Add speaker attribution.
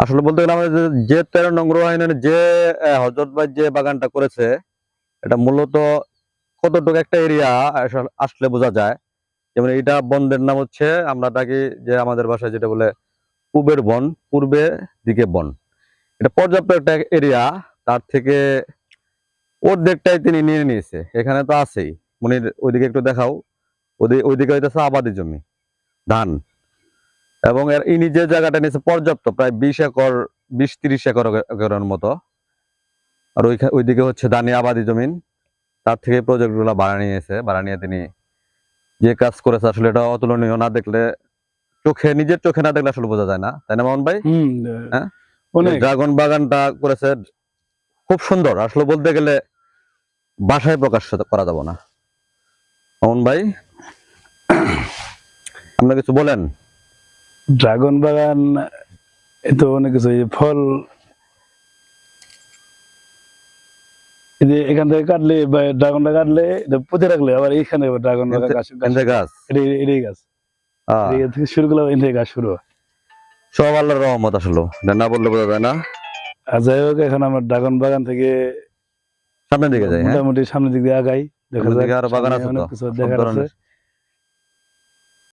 Speaker 1: আসলে বলতে গেলে আমাদের যে- তেরো নম্বর ইউনিয়নে যে হজরত ভাই যে বাগানটা করেছে, এটা মূলত কতটুকু একটা এরিয়া আসলে বোঝা যায়। যেমন এটা বনদের নাম হচ্ছে, আমরা ডাকি যে আমাদের ভাষায় যেটা বলে পূবের বন, পূর্বে দিকে বন। এটা পর্যাপ্ত একটা এরিয়া তার থেকে অর্ধেকটাই তিনি নিয়ে নিয়েছে। এখানে তো আছেই। মনির, ওইদিকে একটু দেখাও। ওদিকে ওইদিকে হইতেছে আবাদি জমি, ধান। এবং এর ইনি যে জায়গাটা নিয়েছে পর্যাপ্ত প্রায় বিশ একর বিশ তিরিশ একর একরের মতো। আর ওইখানে ওইদিকে হচ্ছে দানি আবাদি জমিন। তার থেকে প্রজেক্টগুলা ভাড়া নিয়েছে। ভাড়া নিয়ে তিনি যে কাজ করেছে আসলে এটা অতুলনীয়। না দেখলে চোখে নিজের চোখে না দেখলে আসলে বোঝা যায় না। তাই না মোহন ভাই? হ্যাঁ? ড্রাগন বাগানটা করেছে খুব সুন্দর। আসলে বলতে গেলে বাসায় প্রকাশ করা যাব না। মোহন ভাই? আপনি কিছু বলেন?
Speaker 2: ড্রাগন বাগান এ তো অনেক কিছু ফল। এখান থেকে কাটলে ড্রাগনটা কাটলে পুঁতে রাখলে আবার ড্রাগন গাছ এটাই শুরু করলাম এখান থেকে গাছ শুরু হয়।
Speaker 1: সব আল্লাহর রহমত আসলে। না বললে বোঝা যায় না?
Speaker 2: আর যাই হোক এখন আমরা ড্রাগন বাগান থেকে
Speaker 1: সামনের দিকে যাই হ্যাঁ?
Speaker 2: মোটামুটি সামনের দিক দিয়ে আগাই। দেখা
Speaker 1: সামনের
Speaker 2: যাক
Speaker 1: বাগান আছে
Speaker 2: দেখার